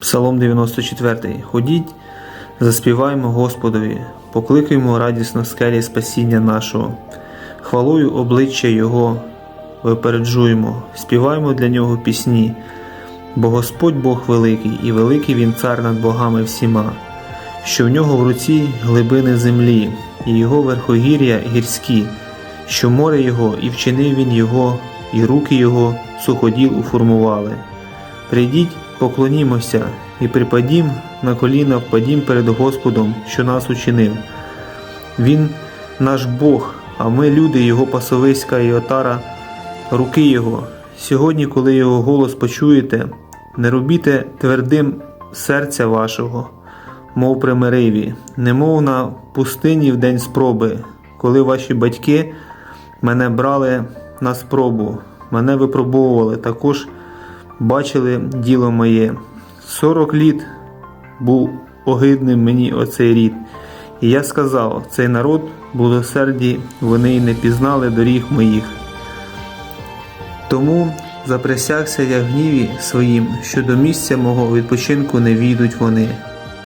Псалом 94. Ходіть, заспіваймо Господові, покликаймо радісно скелі спасіння нашого, хвалою обличчя Його випереджуємо, співаймо для Нього пісні, бо Господь Бог великий, і великий Він цар над богами всіма, що в нього в руці глибини землі, і його верхогір'я гірські, що море Його, і вчинив Він Його, і руки Його суходіл уформували. Прийдіть, поклонімося і припадім на коліна впадім перед Господом, що нас учинив. Він наш Бог, а ми люди Його пасовиська і отара, руки Його. Сьогодні, коли Його голос почуєте, не робіте твердим серця вашого, мов при Мериві, немов на пустині в день спроби, коли ваші батьки мене брали на спробу, мене випробовували, також бачили діло моє. Сорок літ був огидним мені оцей рід. І я сказав, цей народ булосерді, вони й не пізнали доріг моїх. Тому заприсягся я в гніві своїм, що до місця мого відпочинку не війдуть вони.